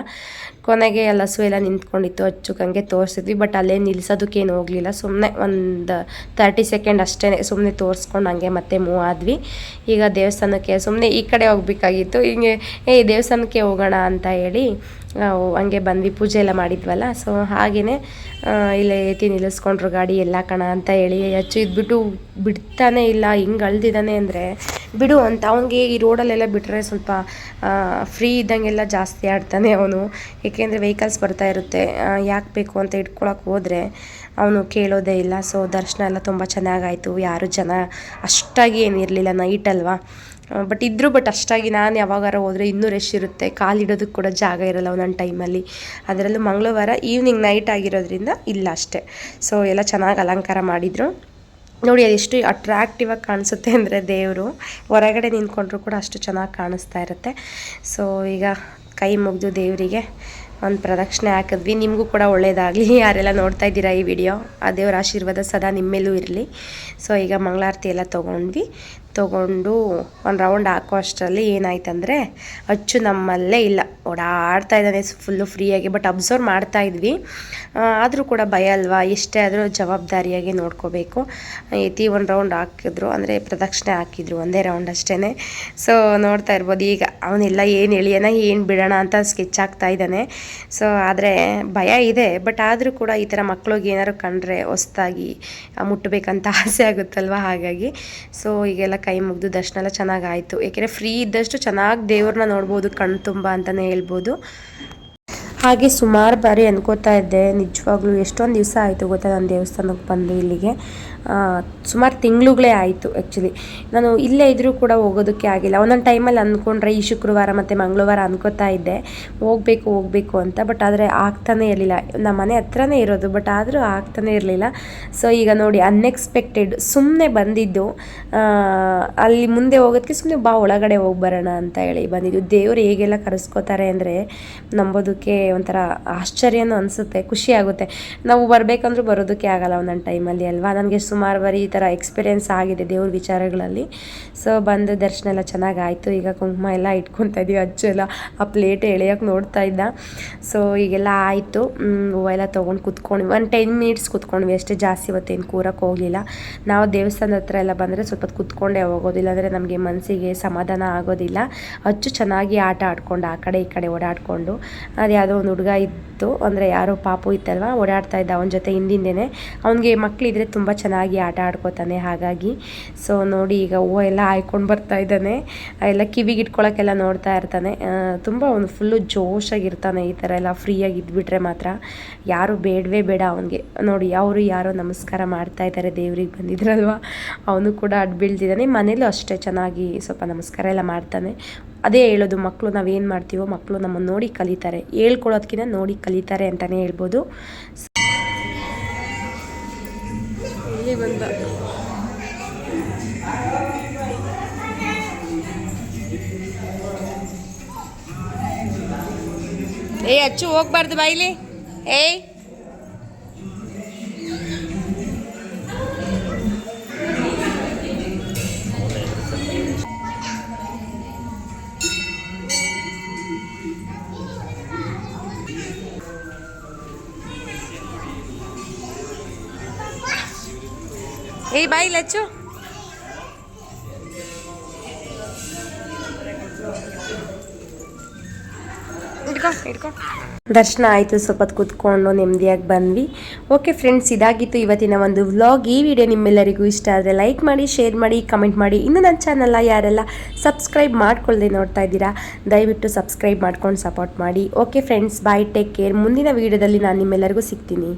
ಕೊನೆಗೆ ಎಲ್ಲ ಹಸು ಎಲ್ಲ ನಿಂತ್ಕೊಂಡಿತ್ತು, ಅಚ್ಚುಕಂಗೆ ತೋರಿಸಿದ್ವಿ ಬಟ್ ಅಲ್ಲೇ ನಿಲ್ಸೋದಕ್ಕೇನು ಹೋಗಲಿಲ್ಲ. ಸುಮ್ಮನೆ ಒಂದು ತರ್ಟಿ ಸೆಕೆಂಡ್ ಅಷ್ಟೇ ಸುಮ್ಮನೆ ತೋರಿಸ್ಕೊಂಡು ಹಂಗೆ ಮತ್ತೆ ಮೂವ್ ಆದ್ವಿ. ಈಗ ದೇವಸ್ಥಾನಕ್ಕೆ ಸುಮ್ಮನೆ ಈ ಕಡೆ ಹೋಗ್ಬೇಕಾಗಿತ್ತು. ಹಿಂಗೆ, ಏ ದೇವಸ್ಥಾನಕ್ಕೆ ಹೋಗೋಣ ಅಂತ ಹೇಳಿ ನಾವು ಹಂಗೆ ಬಂದ್ವಿ. ಪೂಜೆ ಎಲ್ಲ ಮಾಡಿದ್ವಲ್ಲ ಸೊ ಹಾಗೆಯೇ ಇಲ್ಲೇ ಎತ್ತಿ ನಿಲ್ಲಿಸ್ಕೊಂಡ್ರು ಗಾಡಿ, ಎಲ್ಲ ಕಣ ಅಂತ ಹೇಳಿ ಹಚ್ಚು ಇದ್ಬಿಟ್ಟು ಬಿಡ್ತಾನೆ ಇಲ್ಲ, ಹಿಂಗೆ ಅಳ್ದಿದ್ದಾನೆ ಅಂದರೆ ಬಿಡು ಅಂತ. ಅವನಿಗೆ ಈ ರೋಡಲ್ಲೆಲ್ಲ ಬಿಟ್ಟರೆ ಸ್ವಲ್ಪ ಫ್ರೀ ಇದ್ದಂಗೆಲ್ಲ ಜಾಸ್ತಿ ಆಡ್ತಾನೆ ಅವನು. ಏಕೆಂದರೆ ವೆಹಿಕಲ್ಸ್ ಬರ್ತಾ ಇರುತ್ತೆ ಯಾಕೆ ಬೇಕು ಅಂತ ಇಟ್ಕೊಳಕ್ಕೆ ಹೋದರೆ ಅವನು ಕೇಳೋದೇ ಇಲ್ಲ. ಸೊ ದರ್ಶನ ಎಲ್ಲ ತುಂಬ ಚೆನ್ನಾಗಾಯಿತು. ಯಾರು ಜನ ಅಷ್ಟಾಗಿ ಏನಿರಲಿಲ್ಲ ನೈಟ್ ಅಲ್ವಾ? ಬಟ್ ಇದ್ದರೂ ಬಟ್ ಅಷ್ಟಾಗಿ ನಾನು ಯಾವಾಗಾರ ಹೋದರೆ ಇನ್ನೂ ರಶ್ ಇರುತ್ತೆ. ಕಾಲಿಡೋದಕ್ಕೆ ಕೂಡ ಜಾಗ ಇರಲ್ಲ ಒಂದೊಂದು ಟೈಮಲ್ಲಿ ಅದರಲ್ಲೂ ಮಂಗಳವಾರ ಈವ್ನಿಂಗ್ ನೈಟ್ ಆಗಿರೋದ್ರಿಂದ ಇಲ್ಲ ಅಷ್ಟೇ. ಸೊ ಎಲ್ಲ ಚೆನ್ನಾಗಿ ಅಲಂಕಾರ ಮಾಡಿದರು. ನೋಡಿ ಅದೆಷ್ಟು ಅಟ್ರಾಕ್ಟಿವ್ ಆಗಿ ಕಾಣಿಸುತ್ತೆ ಅಂದರೆ ದೇವರು. ಹೊರಗಡೆ ನಿಂತ್ಕೊಂಡ್ರು ಕೂಡ ಅಷ್ಟು ಚೆನ್ನಾಗಿ ಕಾಣಿಸ್ತಾ ಇರುತ್ತೆ. ಸೊ ಈಗ ಕೈ ಮುಗಿದು ದೇವರಿಗೆ ಒಂದು ಪ್ರದಕ್ಷಿಣೆ ಹಾಕಿದ್ವಿ. ನಿಮಗೂ ಕೂಡ ಒಳ್ಳೆಯದಾಗಲಿ ಯಾರೆಲ್ಲ ನೋಡ್ತಾ ಇದ್ದೀರಾ ಈ ವಿಡಿಯೋ, ಆ ದೇವರ ಆಶೀರ್ವಾದ ಸದಾ ನಿಮ್ಮೇಲೂ ಇರಲಿ. ಸೊ ಈಗ ಮಂಗಳಾರತಿ ಎಲ್ಲ ತೊಗೊಂಡ್ವಿ. ತೊಗೊಂಡು ಒಂದು ರೌಂಡ್ ಹಾಕೋ ಅಷ್ಟರಲ್ಲಿ ಏನಾಯ್ತಂದರೆ ಅಚ್ಚು ನಮ್ಮಲ್ಲೇ ಇಲ್ಲ. ಓಡಾಡ್ತಾ ಇದ್ದಾನೆ ಫುಲ್ಲು ಫ್ರೀಯಾಗಿ ಬಟ್ ಅಬ್ಸರ್ವ್ ಮಾಡ್ತಾ ಇದ್ವಿ. ಆದರೂ ಕೂಡ ಭಯ ಅಲ್ವಾ? ಎಷ್ಟೇ ಆದರೂ ಜವಾಬ್ದಾರಿಯಾಗಿ ನೋಡ್ಕೋಬೇಕು. ಐತಿ ಒಂದು ರೌಂಡ್ ಹಾಕಿದ್ರು, ಅಂದರೆ ಪ್ರದಕ್ಷಿಣೆ ಹಾಕಿದ್ರು, ಒಂದೇ ರೌಂಡ್ ಅಷ್ಟೇ ಸೊ ನೋಡ್ತಾ ಇರ್ಬೋದು. ಈಗ ಅವನೆಲ್ಲ ಏನು ಎಳಿಯೋಣ ಏನು ಬಿಡೋಣ ಅಂತ ಸ್ಕೆಚ್ ಆಗ್ತಾ ಇದ್ದಾನೆ. ಸೊ ಆದರೆ ಭಯ ಇದೆ ಬಟ್ ಆದರೂ ಕೂಡ ಈ ಥರ ಮಕ್ಳಿಗೆ ಏನಾದ್ರು ಕಂಡ್ರೆ ಹೊಸ್ದಾಗಿ ಮುಟ್ಟಬೇಕಂತ ಆಸೆ ಆಗುತ್ತಲ್ವ? ಹಾಗಾಗಿ. ಸೊ ಈಗೆಲ್ಲ ಕೈ ಮುಗಿದು ದರ್ಶನ ಎಲ್ಲ ಚೆನ್ನಾಗಾಯಿತು. ಏಕೆಂದರೆ ಫ್ರೀ ಇದ್ದಷ್ಟು ಚೆನ್ನಾಗಿ ದೇವ್ರನ್ನ ನೋಡ್ಬೋದು ಕಣ್ಣು ತುಂಬ ಅಂತಲೇ ಹೇಳ್ಬೋದು. ಹಾಗೆ ಸುಮಾರು ಬಾರಿ ಅನ್ಕೋತಾ ಇದ್ದೆ, ನಿಜವಾಗ್ಲೂ ಎಷ್ಟೊಂದು ದಿವಸ ಆಯಿತು ಗೊತ್ತಾ, ನಾನು ದೇವಸ್ಥಾನಕ್ಕೆ ಬಂದು ಇಲ್ಲಿಗೆ. ಸುಮಾರು ತಿಂಗಳುಗಳೇ ಆಯಿತು ಆ್ಯಕ್ಚುಲಿ ನಾನು ಇಲ್ಲೇ ಇದ್ದರೂ ಕೂಡ ಹೋಗೋದಕ್ಕೆ ಆಗಿಲ್ಲ. ಒಂದೊಂದು ಟೈಮಲ್ಲಿ ಅಂದ್ಕೊಂಡ್ರೆ ಈ ಶುಕ್ರವಾರ ಮತ್ತು ಮಂಗಳವಾರ ಅನ್ಕೋತಾ ಇದ್ದೆ. ಹೋಗಬೇಕು ಹೋಗಬೇಕು ಅಂತ ಬಟ್ ಆದರೆ ಆಗ್ತಾನೇ ಇರಲಿಲ್ಲ. ನಮ್ಮ ಮನೆ ಹತ್ರನೇ ಇರೋದು ಬಟ್ ಆದರೂ ಆಗ್ತಾನೇ ಇರಲಿಲ್ಲ. ಸೊ ಈಗ ನೋಡಿ ಅನ್ಎಕ್ಸ್ಪೆಕ್ಟೆಡ್ ಸುಮ್ಮನೆ ಬಂದಿದ್ದು ಅಲ್ಲಿ ಮುಂದೆ ಹೋಗೋದಕ್ಕೆ ಸುಮ್ಮನೆ ಬಾ, ಒಳಗಡೆ ಹೋಗಿ ಬರೋಣ ಅಂತ ಹೇಳಿ ಬಂದಿದ್ದು. ದೇವರು ಹೇಗೆಲ್ಲ ಕರೆಸ್ಕೋತಾರೆ ಅಂದರೆ ನಂಬೋದಕ್ಕೆ ಒಂಥರ ಆಶ್ಚರ್ಯನೂ ಅನಿಸುತ್ತೆ, ಖುಷಿ ಆಗುತ್ತೆ. ನಾವು ಬರಬೇಕಂದ್ರೂ ಬರೋದಕ್ಕೆ ಆಗಲ್ಲ ಒಂದೊಂದು ಟೈಮಲ್ಲಿ ಅಲ್ವಾ? ನನಗೆ ಸುಮಾರು ಬಾರಿ ಈ ಥರ ಎಕ್ಸ್ಪೀರಿಯೆನ್ಸ್ ಆಗಿದೆ ದೇವ್ರ ವಿಚಾರಗಳಲ್ಲಿ. ಸೊ ಬಂದು ದರ್ಶನ ಎಲ್ಲ ಚೆನ್ನಾಗಾಯಿತು ಈಗ ಕುಂಕುಮ ಎಲ್ಲ ಇಟ್ಕೊತಾ ಇದೀವಿ. ಅಜ್ಜು ಎಲ್ಲ ಆ ಪ್ಲೇಟ್ ಎಳೆಯೋಕೆ ನೋಡ್ತಾ ಇದ್ದ. ಸೊ ಈಗೆಲ್ಲ ಆಯಿತು. ಹೂವು ಎಲ್ಲ ತೊಗೊಂಡು ಕುತ್ಕೊಂಡ್ವಿ. ಒಂದು ಟೆನ್ ಮಿನಿಟ್ಸ್ ಕುತ್ಕೊಂಡ್ವಿ. ಅಷ್ಟೇ ಜಾಸ್ತಿ ಇವತ್ತೇನು ಕೂರಕ್ಕೆ ಹೋಗಲಿಲ್ಲ. ನಾವು ದೇವಸ್ಥಾನದ ಹತ್ರ ಎಲ್ಲ ಬಂದರೆ ಸ್ವಲ್ಪ ಕುತ್ಕೊಂಡೇ ಹೋಗೋದಿಲ್ಲ. ಅಂದರೆ ನಮಗೆ ಮನಸ್ಸಿಗೆ ಸಮಾಧಾನ ಆಗೋದಿಲ್ಲ. ಅಚ್ಚು ಚೆನ್ನಾಗಿ ಆಟ ಆಡ್ಕೊಂಡು ಆ ಕಡೆ ಈ ಕಡೆ ಓಡಾಡಿಕೊಂಡು. ಅದು ಯಾವುದೋ ಒಂದು ಹುಡುಗ ಇತ್ತು. ಅಂದರೆ ಯಾರೋ ಪಾಪು ಇತ್ತಲ್ವ? ಓಡಾಡ್ತಾ ಇದ್ದ. ಅವನ ಜೊತೆ ಹಿಂದಿಂದೇನೆ. ಅವನಿಗೆ ಮಕ್ಕಳಿದ್ರೆ ತುಂಬ ಚೆನ್ನಾಗಿ ಆಟ ಆಡ್ಕೋತಾನೆ ಹಾಗಾಗಿ. ಸೊ ನೋಡಿ ಈಗ ಹೂವು ಎಲ್ಲ ಹಾಯ್ಕೊಂಡು ಬರ್ತಾ ಇದ್ದಾನೆ. ಎಲ್ಲ ಕಿವಿಗೆ ಇಟ್ಕೊಳಕ್ಕೆಲ್ಲ ನೋಡ್ತಾ ಇರ್ತಾನೆ. ತುಂಬ ಅವನು ಫುಲ್ಲು ಜೋಶಾಗಿರ್ತಾನೆ ಈ ಥರ ಎಲ್ಲ ಫ್ರೀಯಾಗಿ ಇದ್ಬಿಟ್ರೆ ಮಾತ್ರ. ಯಾರು ಬೇಡವೇ ಬೇಡ ಅವನಿಗೆ. ನೋಡಿ, ಅವರು ಯಾರೋ ನಮಸ್ಕಾರ ಮಾಡ್ತಾ ಇದ್ದಾರೆ, ದೇವ್ರಿಗೆ ಬಂದಿದ್ರಲ್ವ? ಅವನು ಕೂಡ ಅಡ್ ಬೀಳ್ತಿದ್ದಾನೆ ಮನೇಲೂ ಅಷ್ಟೇ ಚೆನ್ನಾಗಿ ಸ್ವಲ್ಪ ನಮಸ್ಕಾರ ಎಲ್ಲ ಮಾಡ್ತಾನೆ. ಅದೇ ಹೇಳೋದು ಮಕ್ಕಳು ನಾವೇನು ಮಾಡ್ತೀವೋ ಮಕ್ಕಳು ನಮ್ಮನ್ನು ನೋಡಿ ಕಲಿತಾರೆ. ಹೇಳ್ಕೊಳೋದಕ್ಕಿಂತ ನೋಡಿ ಕಲಿತಾರೆ ಅಂತಲೇ ಹೇಳ್ಬೋದು. ಇಲ್ಲಿ ಬಂದ. ಏಯ್ ಅಚ್ಚು ಹೋಗ್ಬಾರ್ದು ಬಾಯಿಲಿ. ಏಯ್. ಏಯ್ ಬಾಯಿ ಲಚ್ಚು ದರ್ಶನ, ಆಯಿತು, ಸ್ವಲ್ಪ ಹೊತ್ತು ಕೂತ್ಕೊಂಡು ನೆಮ್ಮದಿಯಾಗಿ ಬಂದ್ವಿ. ಓಕೆ ಫ್ರೆಂಡ್ಸ್ ಇದಾಗಿತ್ತು ಇವತ್ತಿನ ಒಂದು ವ್ಲಾಗ್ ಈ ವಿಡಿಯೋ ನಿಮ್ಮೆಲ್ಲರಿಗೂ ಇಷ್ಟ ಆದರೆ ಲೈಕ್ ಮಾಡಿ ಶೇರ್ ಮಾಡಿ ಕಮೆಂಟ್ ಮಾಡಿ. ಇನ್ನು ನನ್ನ ಚಾನಲ್ನ ಯಾರೆಲ್ಲ ಸಬ್ಸ್ಕ್ರೈಬ್ ಮಾಡ್ಕೊಳ್ಳದೆ ನೋಡ್ತಾ ಇದ್ದೀರಾ, ದಯವಿಟ್ಟು ಸಬ್ಸ್ಕ್ರೈಬ್ ಮಾಡ್ಕೊಂಡು ಸಪೋರ್ಟ್ ಮಾಡಿ. Okay friends bye take care ಮುಂದಿನ ವಿಡಿಯೋದಲ್ಲಿ ನಾನು ನಿಮ್ಮೆಲ್ಲರಿಗೂ ಸಿಗ್ತೀನಿ.